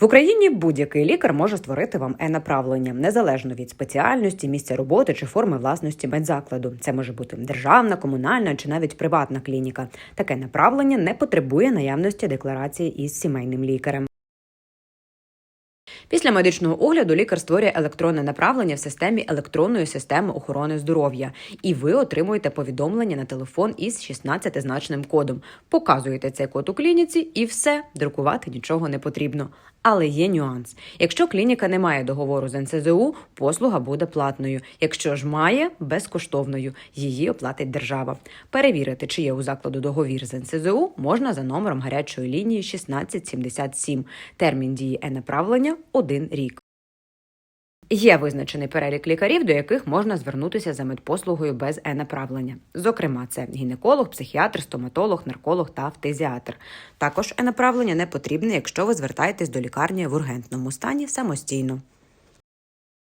В Україні будь-який лікар може створити вам е-направлення незалежно від спеціальності, місця роботи чи форми власності медзакладу. Це може бути державна, комунальна чи навіть приватна клініка. Таке направлення не потребує наявності декларації із сімейним лікарем. Після медичного огляду лікар створює електронне направлення в системі електронної системи охорони здоров'я, і ви отримуєте повідомлення на телефон із 16-значним кодом. Показуєте цей код у клініці, і все, друкувати нічого не потрібно. Але є нюанс: якщо клініка не має договору з НСЗУ, послуга буде платною. Якщо ж має безкоштовною, її оплатить держава. Перевірити, чи є у закладу договір з НСЗУ, можна за номером гарячої лінії 1677. Термін дії е-направлення – один рік. Є визначений перелік лікарів, до яких можна звернутися за медпослугою без е-направлення. Зокрема, це гінеколог, психіатр, стоматолог, нарколог та фтизіатр. Також е-направлення не потрібне, якщо ви звертаєтесь до лікарні в ургентному стані самостійно.